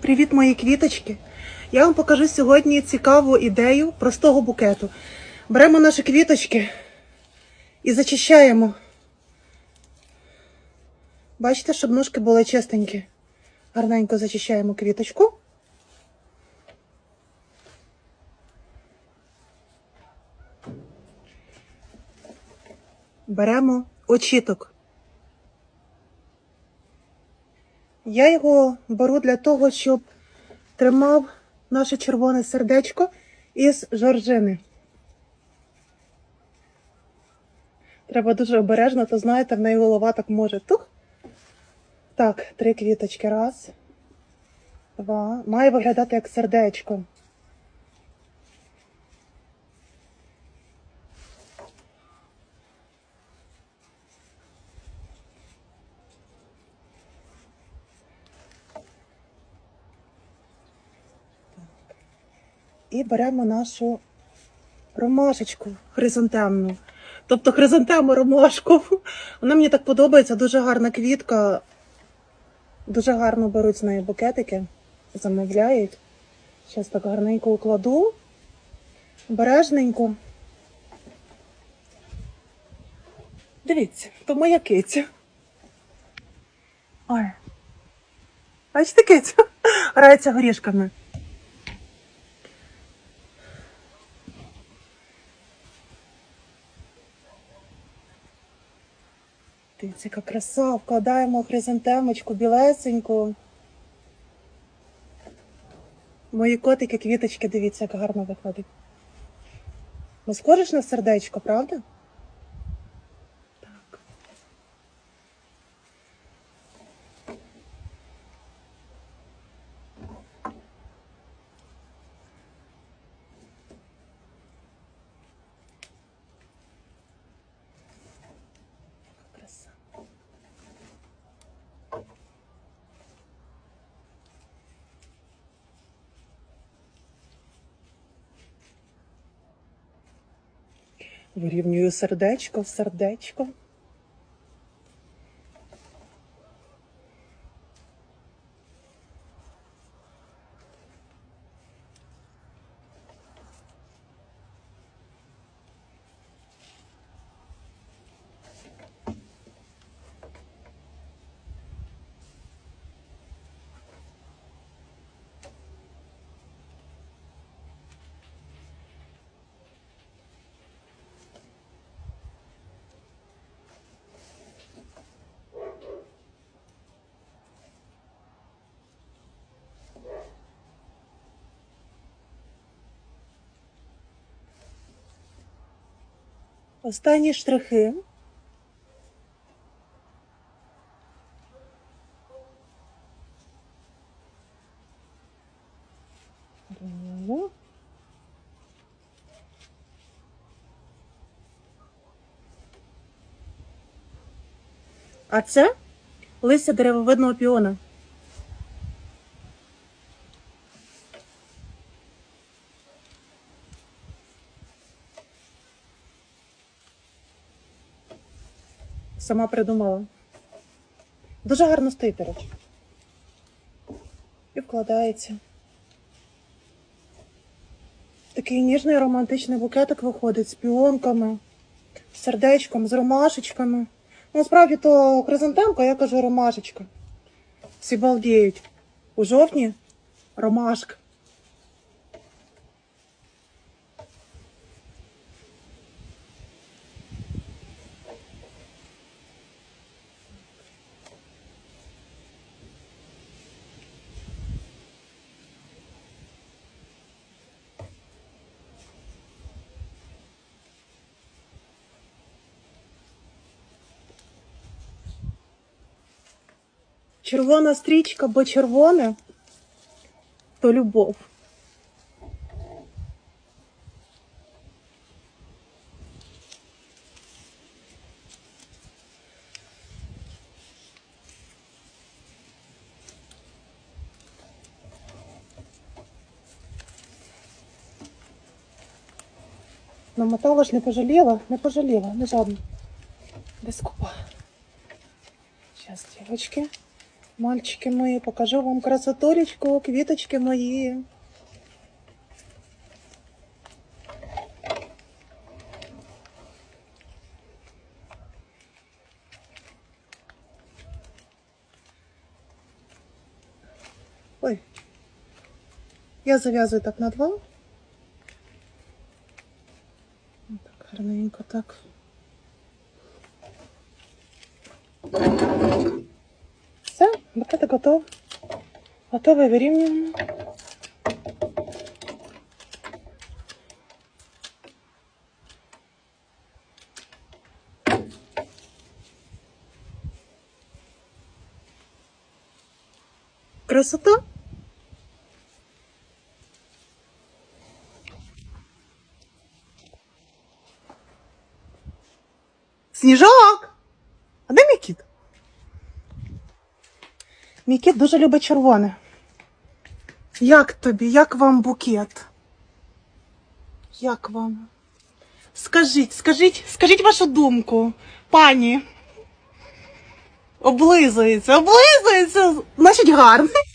Привіт, мої квіточки! Я вам покажу сьогодні цікаву ідею простого букету. Беремо наші квіточки і зачищаємо. Бачите, щоб ножки були чистенькі. Гарненько зачищаємо квіточку. Беремо очіток. Я його беру для того, щоб тримав наше червоне сердечко із жоржини. Треба дуже обережно, то знаєте, в неї голова так може тух. Так, три квіточки. Раз, два. Має виглядати як сердечко. І беремо нашу ромашечку хризантемну. Тобто хризантему ромашку. Вона мені так подобається, дуже гарна квітка. Дуже гарно беруть з неї букетики, замовляють. Зараз так гарненько укладу. Обережненько. Дивіться, то моя киця. Ой. Бачите, киця? Грається горішками. Дивіться, яка краса, вкладаємо хризантемочку білесеньку. Мої котики, квіточки, дивіться, як гарно виходить. Ну, схожеш на сердечко, правда? Вирівнюю сердечко в сердечко. Останні штрихи. А це листя деревовидного піона. Сама придумала. Дуже гарно стоїть, до речі. І вкладається. Такий ніжний романтичний букетик виходить з піонками, з сердечком, з ромашечками. Ну, насправді то хризантемка, я кажу ромашечка. Всі балдіють. У жовтні ромашка. Червона стрічка, бо червоне то любов. Намотала ж не пожаліла, не пожаліла, не жадно. Без купа. Сейчас, девочки. Мальчики мої, покажу вам красотулечку, квіточки мої. Ой. Я зав'язую так на два. Так, гарненько так. Все, букетик готов. Готовий вирівнюємо. Красота. Сніжок! А де мій кіт? Мій кіт дуже любить червоне. Як тобі? Як вам букет? Як вам? Скажіть, скажіть, скажіть вашу думку, пані. Облизується, облизується. Значить, гарний.